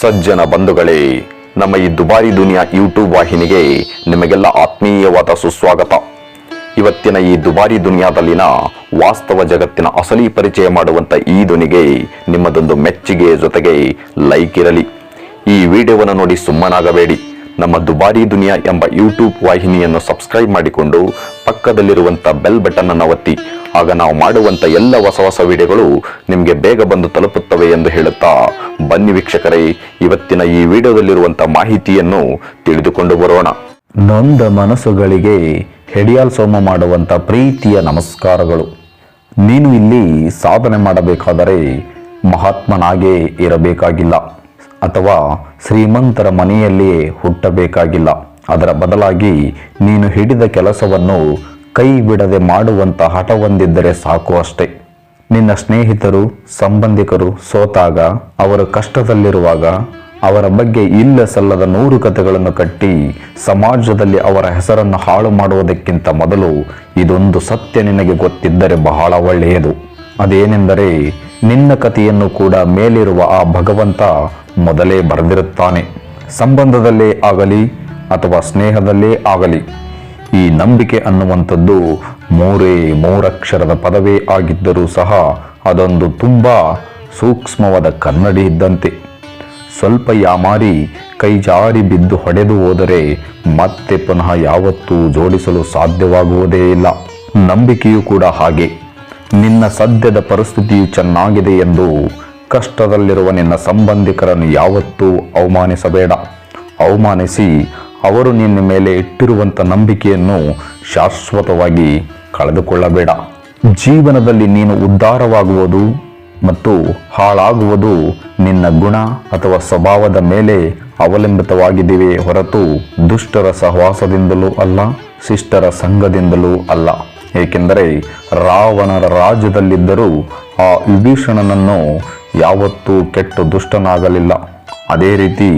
ಸಜ್ಜನ ಬಂಧುಗಳೇ, ನಮ್ಮ ಈ ದುಬಾರಿ ದುನಿಯಾ ಯೂಟ್ಯೂಬ್ ವಾಹಿನಿಗೆ ನಿಮಗೆಲ್ಲ ಆತ್ಮೀಯವಾದ ಸುಸ್ವಾಗತ. ಇವತ್ತಿನ ಈ ದುಬಾರಿ ದುನಿಯಾದಲ್ಲಿನ ವಾಸ್ತವ ಜಗತ್ತಿನ ಅಸಲಿ ಪರಿಚಯ ಮಾಡುವಂತ ಈ ಧ್ವನಿಗೆ ನಿಮ್ಮದೊಂದು ಮೆಚ್ಚುಗೆ ಜೊತೆಗೆ ಲೈಕ್ ಇರಲಿ. ಈ ವಿಡಿಯೋವನ್ನು ನೋಡಿ ಸುಮ್ಮನಾಗಬೇಡಿ. ನಮ್ಮ ದುಬಾರಿ ದುನಿಯಾ ಎಂಬ ಯೂಟ್ಯೂಬ್ ವಾಹಿನಿಯನ್ನು ಸಬ್ಸ್ಕ್ರೈಬ್ ಮಾಡಿಕೊಂಡು ಪಕ್ಕದಲ್ಲಿರುವಂತ ಬೆಲ್ ಬಟನ್ ಅನ್ನು ಒತ್ತಿ, ಆಗ ನಾವು ಮಾಡುವಂತ ಎಲ್ಲ ಹೊಸ ಹೊಸ ವಿಡಿಯೋಗಳು ನಿಮಗೆ ಬೇಗ ಬಂದು ತಲುಪುತ್ತವೆ ಎಂದು ಹೇಳುತ್ತಾ, ಬನ್ನಿ ವೀಕ್ಷಕರೇ, ಇವತ್ತಿನ ಈ ವಿಡಿಯೋದಲ್ಲಿರುವಂತ ಮಾಹಿತಿಯನ್ನು ತಿಳಿದುಕೊಂಡು ಬರೋಣ. ನೊಂದ ಮನಸ್ಸುಗಳಿಗೆ ಹೆಡಿಯಾಲ್ ಸೋಮ ಮಾಡುವಂತ ಪ್ರೀತಿಯ ನಮಸ್ಕಾರಗಳು. ನೀನು ಇಲ್ಲಿ ಸಾಧನೆ ಮಾಡಬೇಕಾದರೆ ಮಹಾತ್ಮನಾಗೇ ಇರಬೇಕಾಗಿಲ್ಲ, ಅಥವಾ ಶ್ರೀಮಂತರ ಮನೆಯಲ್ಲಿಯೇ ಹುಟ್ಟಬೇಕಾಗಿಲ್ಲ. ಅದರ ಬದಲಾಗಿ ನೀನು ಹಿಡಿದ ಕೆಲಸವನ್ನು ಕೈ ಬಿಡದೆ ಮಾಡುವಂತ ಹಠ ಹೊಂದಿದ್ದರೆ ಸಾಕು ಅಷ್ಟೇ. ನಿನ್ನ ಸ್ನೇಹಿತರು, ಸಂಬಂಧಿಕರು ಸೋತಾಗ, ಅವರು ಕಷ್ಟದಲ್ಲಿರುವಾಗ ಅವರ ಬಗ್ಗೆ ಇಲ್ಲ ಸಲ್ಲದ ನೂರು ಕಥೆಗಳನ್ನು ಕಟ್ಟಿ ಸಮಾಜದಲ್ಲಿ ಅವರ ಹೆಸರನ್ನು ಹಾಳು ಮಾಡುವುದಕ್ಕಿಂತ ಮೊದಲು ಇದೊಂದು ಸತ್ಯ ನಿನಗೆ ಗೊತ್ತಿದ್ದರೆ ಬಹಳ ಒಳ್ಳೆಯದು. ಅದೇನೆಂದರೆ ನಿನ್ನ ಕಥೆಯನ್ನು ಕೂಡ ಮೇಲಿರುವ ಆ ಭಗವಂತ ಮೊದಲೇ ಬರೆದಿರುತ್ತಾನೆ. ಸಂಬಂಧದಲ್ಲೇ ಆಗಲಿ ಅಥವಾ ಸ್ನೇಹದಲ್ಲೇ ಆಗಲಿ, ಈ ನಂಬಿಕೆ ಅನ್ನುವಂಥದ್ದು ಮೂರೇ ಮೂರಕ್ಷರದ ಪದವೇ ಆಗಿದ್ದರೂ ಸಹ ಅದೊಂದು ತುಂಬ ಸೂಕ್ಷ್ಮವಾದ ಕನ್ನಡಿ ಇದ್ದಂತೆ. ಸ್ವಲ್ಪ ಯಾಮಾರಿ ಕೈ ಜಾರಿ ಬಿದ್ದು ಹೊಡೆದು ಹೋದರೆ ಮತ್ತೆ ಪುನಃ ಯಾವತ್ತೂ ಜೋಡಿಸಲು ಸಾಧ್ಯವಾಗುವುದೇ ಇಲ್ಲ. ನಂಬಿಕೆಯೂ ಕೂಡ ಹಾಗೆ. ನಿನ್ನ ಸದ್ಯದ ಪರಿಸ್ಥಿತಿಯು ಚೆನ್ನಾಗಿದೆ ಎಂದು ಕಷ್ಟದಲ್ಲಿರುವ ನಿನ್ನ ಸಂಬಂಧಿಕರನ್ನು ಯಾವತ್ತೂ ಅವಮಾನಿಸಬೇಡ. ಅವಮಾನಿಸಿ ಅವರು ನಿನ್ನ ಮೇಲೆ ಇಟ್ಟಿರುವಂಥ ನಂಬಿಕೆಯನ್ನು ಶಾಶ್ವತವಾಗಿ ಕಳೆದುಕೊಳ್ಳಬೇಡ. ಜೀವನದಲ್ಲಿ ನೀನು ಉದ್ಧಾರವಾಗುವುದು ಮತ್ತು ಹಾಳಾಗುವುದು ನಿನ್ನ ಗುಣ ಅಥವಾ ಸ್ವಭಾವದ ಮೇಲೆ ಅವಲಂಬಿತವಾಗಿದ್ದೀವೆ ಹೊರತು ದುಷ್ಟರ ಸಹವಾಸದಿಂದಲೂ ಅಲ್ಲ, ಶಿಷ್ಟರ ಸಂಘದಿಂದಲೂ ಅಲ್ಲ. ಏಕೆಂದರೆ ರಾವಣರ ರಾಜ್ಯದಲ್ಲಿದ್ದರೂ ಆ ವಿಭೀಷಣನನ್ನು ಯಾವತ್ತೂ ಕೆಟ್ಟು ದುಷ್ಟನಾಗಲಿಲ್ಲ. ಅದೇ ರೀತಿ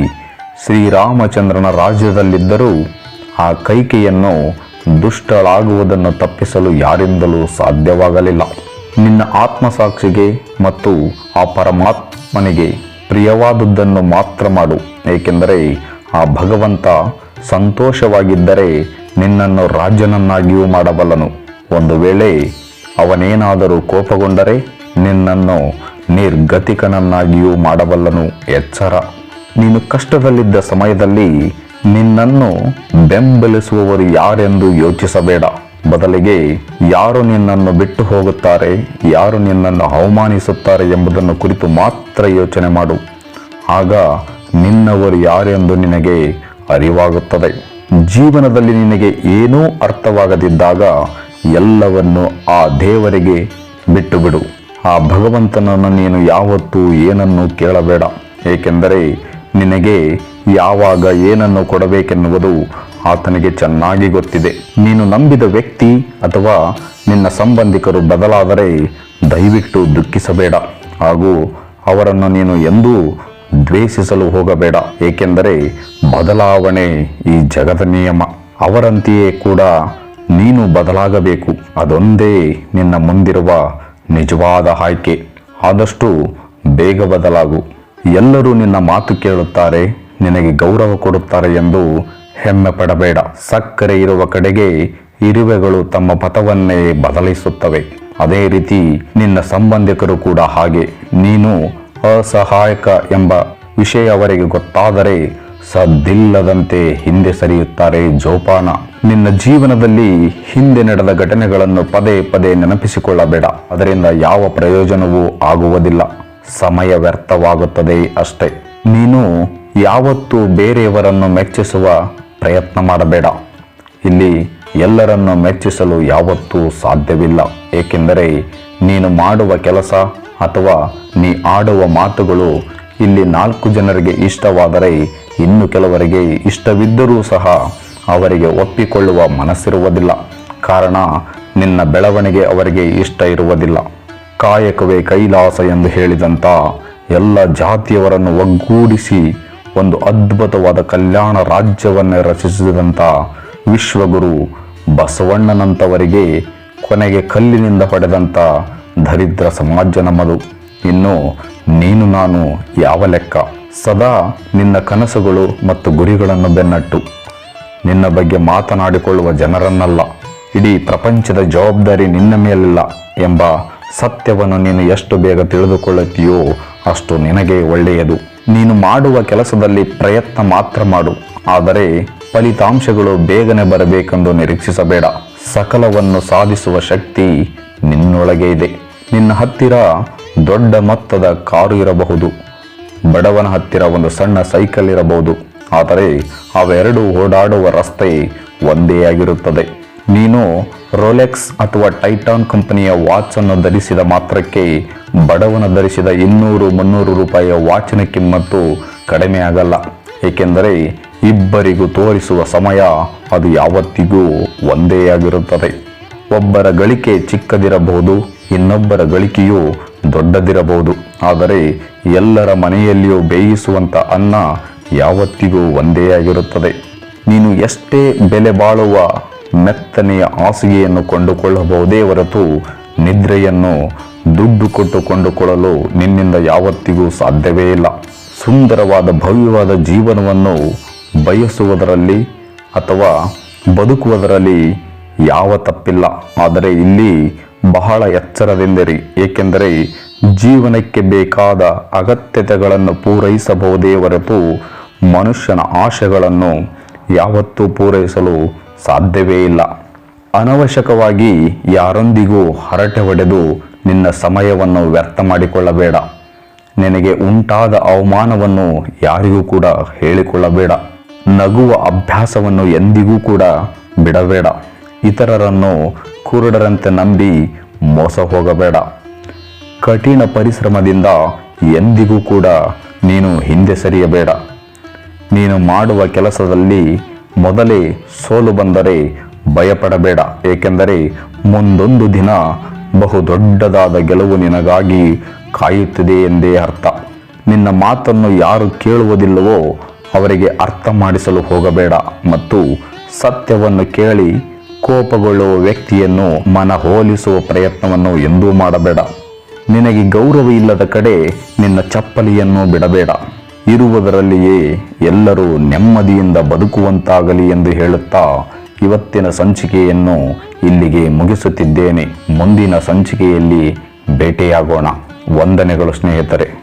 ಶ್ರೀರಾಮಚಂದ್ರನ ರಾಜ್ಯದಲ್ಲಿದ್ದರೂ ಆ ಕೈಕೆಯನ್ನು ದುಷ್ಟಳಾಗುವುದನ್ನು ತಪ್ಪಿಸಲು ಯಾರಿಂದಲೂ ಸಾಧ್ಯವಾಗಲಿಲ್ಲ. ನಿನ್ನ ಆತ್ಮಸಾಕ್ಷಿಗೆ ಮತ್ತು ಆ ಪರಮಾತ್ಮನಿಗೆ ಪ್ರಿಯವಾದದ್ದನ್ನು ಮಾತ್ರ ಮಾಡು. ಏಕೆಂದರೆ ಆ ಭಗವಂತ ಸಂತೋಷವಾಗಿದ್ದರೆ ನಿನ್ನನ್ನು ರಾಜನನ್ನಾಗಿಯೂ ಮಾಡಬಲ್ಲನು. ಒಂದು ವೇಳೆ ಅವನೇನಾದರೂ ಕೋಪಗೊಂಡರೆ ನಿನ್ನನ್ನು ನಿರ್ಗತಿಕನನ್ನಾಗಿಯೂ ಮಾಡಬಲ್ಲನು. ಎಚ್ಚರ. ನೀನು ಕಷ್ಟದಲ್ಲಿದ್ದ ಸಮಯದಲ್ಲಿ ನಿನ್ನನ್ನು ಬೆಂಬಲಿಸುವವರು ಯಾರೆಂದು ಯೋಚಿಸಬೇಡ. ಬದಲಿಗೆ ಯಾರು ನಿನ್ನನ್ನು ಬಿಟ್ಟು ಹೋಗುತ್ತಾರೆ, ಯಾರು ನಿನ್ನನ್ನು ಅವಮಾನಿಸುತ್ತಾರೆ ಎಂಬುದನ್ನು ಕುರಿತು ಮಾತ್ರ ಯೋಚನೆ ಮಾಡು. ಆಗ ನಿನ್ನವರು ಯಾರೆಂದು ನಿನಗೆ ಅರಿವಾಗುತ್ತದೆ. ಜೀವನದಲ್ಲಿ ನಿನಗೆ ಏನೂ ಅರ್ಥವಾಗದಿದ್ದಾಗ ಎಲ್ಲವನ್ನು ಆ ದೇವರಿಗೆ ಬಿಟ್ಟು ಬಿಡು ಆ ಭಗವಂತನನ್ನು ನೀನು ಯಾವತ್ತೂ ಏನನ್ನು ಕೇಳಬೇಡ. ಏಕೆಂದರೆ ನಿನಗೆ ಯಾವಾಗ ಏನನ್ನು ಕೊಡಬೇಕೆನ್ನುವುದು ಆತನಿಗೆ ಚೆನ್ನಾಗಿ ಗೊತ್ತಿದೆ. ನೀನು ನಂಬಿದ ವ್ಯಕ್ತಿ ಅಥವಾ ನಿನ್ನ ಸಂಬಂಧಿಕರು ಬದಲಾದರೆ ದಯವಿಟ್ಟು ದುಃಖಿಸಬೇಡ. ಹಾಗೂ ಅವರನ್ನು ನೀನು ಎಂದೂ ದ್ವೇಷಿಸಲು ಹೋಗಬೇಡ. ಏಕೆಂದರೆ ಬದಲಾವಣೆ ಈ ಜಗದ ನಿಯಮ. ಅವರಂತೆಯೇ ಕೂಡ ನೀನು ಬದಲಾಗಬೇಕು. ಅದೊಂದೇ ನಿನ್ನ ಮುಂದಿರುವ ನಿಜವಾದ ಆಯ್ಕೆ. ಆದಷ್ಟು ಬೇಗ ಬದಲಾಗು. ಎಲ್ಲರೂ ನಿನ್ನ ಮಾತು ಕೇಳುತ್ತಾರೆ, ನಿನಗೆ ಗೌರವ ಕೊಡುತ್ತಾರೆ ಎಂದು ಹೆಮ್ಮೆ ಪಡಬೇಡ. ಸಕ್ಕರೆ ಇರುವ ಕಡೆಗೆ ಇರುವೆಗಳು ತಮ್ಮ ಪಥವನ್ನೇ ಬದಲಿಸುತ್ತವೆ. ಅದೇ ರೀತಿ ನಿನ್ನ ಸಂಬಂಧಿಕರು ಕೂಡ ಹಾಗೆ. ನೀನು ಅಸಹಾಯಕ ಎಂಬ ವಿಷಯ ಅವರಿಗೆ ಗೊತ್ತಾದರೆ ಸದ್ದಿಲ್ಲದಂತೆ ಹಿಂದೆ ಸರಿಯುತ್ತಾರೆ ಜೋಪಾನ. ನಿನ್ನ ಜೀವನದಲ್ಲಿ ಹಿಂದೆ ನಡೆದ ಘಟನೆಗಳನ್ನು ಪದೇ ಪದೇ ನೆನಪಿಸಿಕೊಳ್ಳಬೇಡ. ಅದರಿಂದ ಯಾವ ಪ್ರಯೋಜನವೂ ಆಗುವುದಿಲ್ಲ. ಸಮಯ ವ್ಯರ್ಥವಾಗುತ್ತದೆ ಅಷ್ಟೇ. ನೀನು ಯಾವತ್ತೂ ಬೇರೆಯವರನ್ನು ಮೆಚ್ಚಿಸುವ ಪ್ರಯತ್ನ ಮಾಡಬೇಡ. ಇಲ್ಲಿ ಎಲ್ಲರನ್ನು ಮೆಚ್ಚಿಸಲು ಯಾವತ್ತೂ ಸಾಧ್ಯವಿಲ್ಲ. ಏಕೆಂದರೆ ನೀನು ಮಾಡುವ ಕೆಲಸ ಅಥವಾ ನೀ ಆಡುವ ಮಾತುಗಳು ಇಲ್ಲಿ ನಾಲ್ಕು ಜನರಿಗೆ ಇಷ್ಟವಾದರೆ ಇನ್ನು ಕೆಲವರಿಗೆ ಇಷ್ಟವಿದ್ದರೂ ಸಹ ಅವರಿಗೆ ಒಪ್ಪಿಕೊಳ್ಳುವ ಮನಸ್ಸಿರುವುದಿಲ್ಲ. ಕಾರಣ ನಿನ್ನ ಬೆಳವಣಿಗೆ ಅವರಿಗೆ ಇಷ್ಟ ಇರುವುದಿಲ್ಲ. ಕಾಯಕವೇ ಕೈಲಾಸ ಎಂದು ಹೇಳಿದಂಥ ಎಲ್ಲ ಜಾತಿಯವರನ್ನು ಒಗ್ಗೂಡಿಸಿ ಒಂದು ಅದ್ಭುತವಾದ ಕಲ್ಯಾಣ ರಾಜ್ಯವನ್ನು ರಚಿಸಿದಂಥ ವಿಶ್ವಗುರು ಬಸವಣ್ಣನಂಥವರಿಗೆ ಕೊನೆಗೆ ಕಲ್ಲಿನಿಂದ ಪಡೆದಂಥ ದರಿದ್ರ ಸಮಾಜ ನಮ್ಮದು. ಇನ್ನು ನೀನು ನಾನು ಯಾವ ಲೆಕ್ಕ? ಸದಾ ನಿನ್ನ ಕನಸುಗಳು ಮತ್ತು ಗುರಿಗಳನ್ನು ಬೆನ್ನಟ್ಟು. ನಿನ್ನ ಬಗ್ಗೆ ಮಾತನಾಡಿಕೊಳ್ಳುವ ಜನರನ್ನಲ್ಲ. ಇಡೀ ಪ್ರಪಂಚದ ಜವಾಬ್ದಾರಿ ನಿನ್ನ ಮೇಲಿಲ್ಲ ಎಂಬ ಸತ್ಯವನ್ನು ನೀನು ಎಷ್ಟು ಬೇಗ ತಿಳಿದುಕೊಳ್ಳುತ್ತೀಯೋ ಅಷ್ಟು ನಿನಗೆ ಒಳ್ಳೆಯದು. ನೀನು ಮಾಡುವ ಕೆಲಸದಲ್ಲಿ ಪ್ರಯತ್ನ ಮಾತ್ರ ಮಾಡು. ಆದರೆ ಫಲಿತಾಂಶಗಳು ಬೇಗನೆ ಬರಬೇಕೆಂದು ನಿರೀಕ್ಷಿಸಬೇಡ. ಸಕಲವನ್ನು ಸಾಧಿಸುವ ಶಕ್ತಿ ನಿನ್ನೊಳಗೆ ಇದೆ. ನಿನ್ನ ಹತ್ತಿರ ದೊಡ್ಡ ಮೊತ್ತದ ಕಾರು ಇರಬಹುದು. ಬಡವನ ಹತ್ತಿರ ಒಂದು ಸಣ್ಣ ಸೈಕಲ್ ಇರಬಹುದು. ಆದರೆ ಅವೆರಡೂ ಓಡಾಡುವ ರಸ್ತೆ ಒಂದೇ ಆಗಿರುತ್ತದೆ. ನೀನು ರೋಲೆಕ್ಸ್ ಅಥವಾ ಟೈಟಾನ್ ಕಂಪನಿಯ ವಾಚ್ ಅನ್ನು ಧರಿಸಿದ ಮಾತ್ರಕ್ಕೆ ಬಡವನ ಧರಿಸಿದ ಇನ್ನೂರು ಮುನ್ನೂರು ರೂಪಾಯಿಯ ವಾಚಿನ ಕಿಮ್ಮತ್ತು ಕಡಿಮೆ ಆಗಲ್ಲ. ಏಕೆಂದರೆ ಇಬ್ಬರಿಗೂ ತೋರಿಸುವ ಸಮಯ ಅದು ಯಾವತ್ತಿಗೂ ಒಂದೇ ಆಗಿರುತ್ತದೆ. ಒಬ್ಬರ ಗಳಿಕೆ ಚಿಕ್ಕದಿರಬಹುದು, ಇನ್ನೊಬ್ಬರ ಗಳಿಕೆಯು ದೊಡ್ಡದಿರಬಹುದು. ಆದರೆ ಎಲ್ಲರ ಮನೆಯಲ್ಲಿಯೂ ಬೇಯಿಸುವಂಥ ಅನ್ನ ಯಾವತ್ತಿಗೂ ಒಂದೇ ಆಗಿರುತ್ತದೆ. ನೀನು ಎಷ್ಟೇ ಬೆಲೆ ಬಾಳುವ ಮೆತ್ತನೆಯ ಹಾಸಿಗೆಯನ್ನು ಕೊಂಡುಕೊಳ್ಳಬಹುದೇ ಹೊರತು ನಿದ್ರೆಯನ್ನು ದುಡ್ಡು ಕೊಟ್ಟು ಕೊಂಡುಕೊಳ್ಳಲು ನಿನ್ನಿಂದ ಯಾವತ್ತಿಗೂ ಸಾಧ್ಯವೇ ಇಲ್ಲ. ಸುಂದರವಾದ ಭವ್ಯವಾದ ಜೀವನವನ್ನು ಬಯಸುವುದರಲ್ಲಿ ಅಥವಾ ಬದುಕುವುದರಲ್ಲಿ ಯಾವ ತಪ್ಪಿಲ್ಲ. ಆದರೆ ಇಲ್ಲಿ ಬಹಳ ಎಚ್ಚರದಿಂದಿರಿ. ಏಕೆಂದರೆ ಜೀವನಕ್ಕೆ ಬೇಕಾದ ಅಗತ್ಯತೆಗಳನ್ನು ಪೂರೈಸಬಹುದೇ ಹೊರತು ಮನುಷ್ಯನ ಆಶೆಗಳನ್ನು ಯಾವತ್ತೂ ಪೂರೈಸಲು ಸಾಧ್ಯವೇ ಇಲ್ಲ. ಅನವಶ್ಯಕವಾಗಿ ಯಾರೊಂದಿಗೂ ಹರಟೆ ಹೊಡೆದು ನಿನ್ನ ಸಮಯವನ್ನು ವ್ಯರ್ಥ ಮಾಡಿಕೊಳ್ಳಬೇಡ. ನಿನಗೆ ಉಂಟಾದ ಅವಮಾನವನ್ನು ಯಾರಿಗೂ ಕೂಡ ಹೇಳಿಕೊಳ್ಳಬೇಡ. ನಗುವ ಅಭ್ಯಾಸವನ್ನು ಎಂದಿಗೂ ಕೂಡ ಬಿಡಬೇಡ. ಇತರರನ್ನು ಕುರುಡರಂತೆ ನಂಬಿ ಮೋಸ ಹೋಗಬೇಡ. ಕಠಿಣ ಪರಿಶ್ರಮದಿಂದ ಎಂದಿಗೂ ಕೂಡ ನೀನು ಹಿಂದೆ ಸರಿಯಬೇಡ. ನೀನು ಮಾಡುವ ಕೆಲಸದಲ್ಲಿ ಮೊದಲೇ ಸೋಲು ಬಂದರೆ ಭಯಪಡಬೇಡ, ಏಕೆಂದರೆ ಮುಂದೊಂದು ದಿನ ಬಹು ದೊಡ್ಡದಾದ ಗೆಲುವು ನಿನಗಾಗಿ ಕಾಯುತ್ತಿದೆ ಎಂದೇ ಅರ್ಥ. ನಿನ್ನ ಮಾತನ್ನು ಯಾರು ಕೇಳುವುದಿಲ್ಲವೋ ಅವರಿಗೆ ಅರ್ಥ ಮಾಡಿಸಲು ಹೋಗಬೇಡ ಮತ್ತು ಸತ್ಯವನ್ನು ಕೇಳಿ ಕೋಪಗೊಳ್ಳುವ ವ್ಯಕ್ತಿಯನ್ನು ಮನ ಹೋಲಿಸುವ ಪ್ರಯತ್ನವನ್ನು ಎಂದೂ ಮಾಡಬೇಡ. ನಿನಗೆ ಗೌರವ ಇಲ್ಲದ ಕಡೆ ನಿನ್ನ ಚಪ್ಪಲಿಯನ್ನು ಬಿಡಬೇಡ. ಇರುವುದರಲ್ಲಿಯೇ ಎಲ್ಲರೂ ನೆಮ್ಮದಿಯಿಂದ ಬದುಕುವಂತಾಗಲಿ ಎಂದು ಹೇಳುತ್ತಾ ಇವತ್ತಿನ ಸಂಚಿಕೆಯನ್ನು ಇಲ್ಲಿಗೆ ಮುಗಿಸುತ್ತಿದ್ದೇನೆ. ಮುಂದಿನ ಸಂಚಿಕೆಯಲ್ಲಿ ಭೇಟಿಯಾಗೋಣ. ವಂದನೆಗಳು ಸ್ನೇಹಿತರೆ.